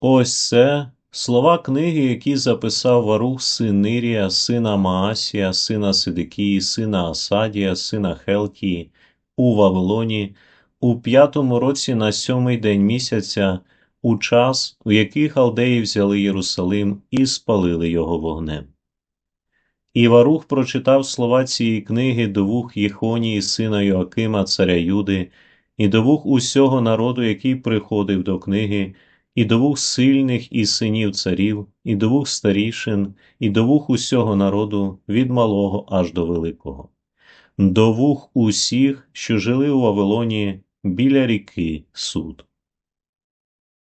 Ось це слова книги, які записав Варух син Нирія, сина Маасія, сина Сидикії, сина Асадія, сина Хелкії, у Вавилоні, у п'ятому році на сьомий день місяця, у час, у який халдеї взяли Єрусалим і спалили його вогнем. І Варух прочитав слова цієї книги до вух Єхонії, сина Йоакима, царя Юди, і до вух усього народу, який приходив до книги, і до вух сильних і синів царів, і до вух старішин, і до вух усього народу від малого аж до великого, до вух усіх, що жили у Вавилоні біля ріки суд.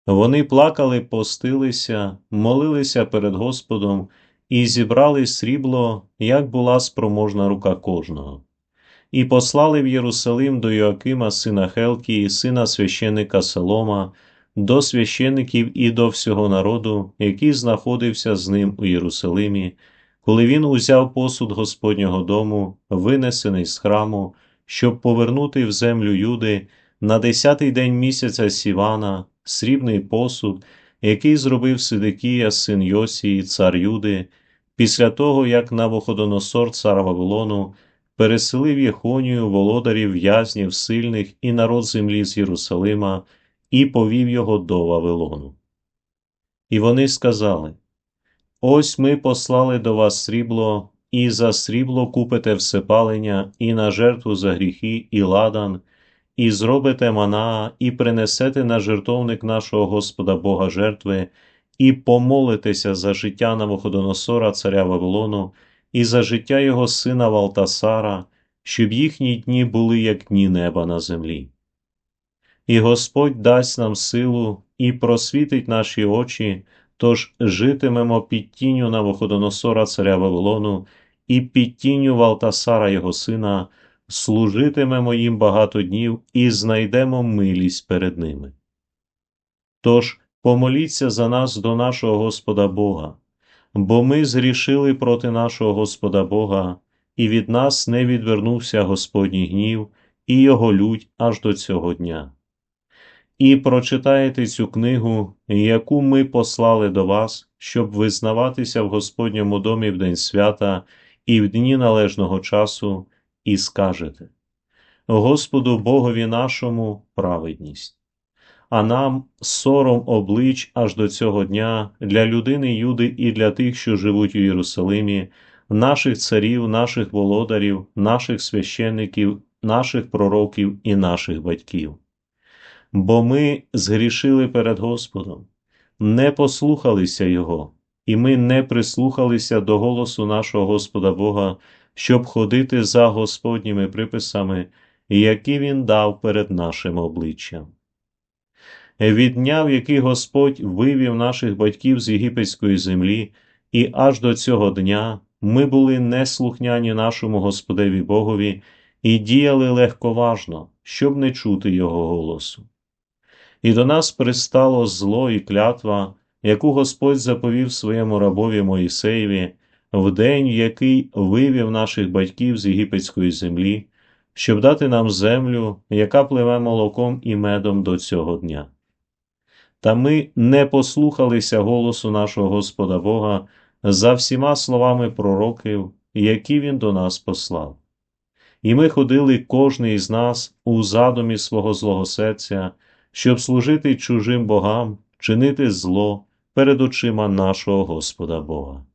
Вони плакали, постилися, молилися перед Господом і зібрали срібло, як була спроможна рука кожного. І послали в Єрусалим до Йоакима, сина Хелкії, сина священика Солома, до священиків і до всього народу, який знаходився з ним у Єрусалимі, коли він узяв посуд Господнього дому, винесений з храму, щоб повернути в землю Юди на десятий день місяця Сівана, срібний посуд, який зробив Сидикія, син Йосії, цар Юди, після того, як Навуходоносор, цар Вавилону, переселив Єхонію, володарів, в'язнів, сильних і народ землі з Єрусалима, і повів його до Вавилону. І вони сказали: Ось ми послали до вас срібло, і за срібло купите всепалення, і на жертву за гріхи, і ладан, і зробите мана, і принесете на жертовник нашого Господа Бога жертви, і помолитеся за життя Навуходоносора, царя Вавилону, і за життя його сина Валтасара, щоб їхні дні були як дні неба на землі. І Господь дасть нам силу і просвітить наші очі, тож житимемо під тінню Навуходоносора, царя Вавилону, і під тінню Валтасара, його сина, служитимемо їм багато днів і знайдемо милість перед ними. Тож помоліться за нас до нашого Господа Бога, бо ми зрішили проти нашого Господа Бога, і від нас не відвернувся Господній гнів і його лють аж до цього дня. І прочитаєте цю книгу, яку ми послали до вас, щоб визнаватися в Господньому домі в день свята і в дні належного часу, і скажете Господу Богові нашому праведність, а нам сором облич аж до цього дня для людини Юди і для тих, що живуть у Єрусалимі, наших царів, наших володарів, наших священників, наших пророків і наших батьків. Бо ми згрішили перед Господом, не послухалися Його, і ми не прислухалися до голосу нашого Господа Бога, щоб ходити за Господніми приписами, які Він дав перед нашим обличчям. Від дня, в який Господь вивів наших батьків з єгипетської землі, і аж до цього дня ми були неслухняні нашому Господеві Богові і діяли легковажно, щоб не чути Його голосу. І до нас пристало зло і клятва, яку Господь заповів своєму рабові Моїсеєві в день, який вивів наших батьків з єгипетської землі, щоб дати нам землю, яка пливе молоком і медом до цього дня. Та ми не послухалися голосу нашого Господа Бога за всіма словами пророків, які Він до нас послав. І ми ходили кожний із нас у задумі свого злого серця, щоб служити чужим богам, чинити зло перед очима нашого Господа Бога.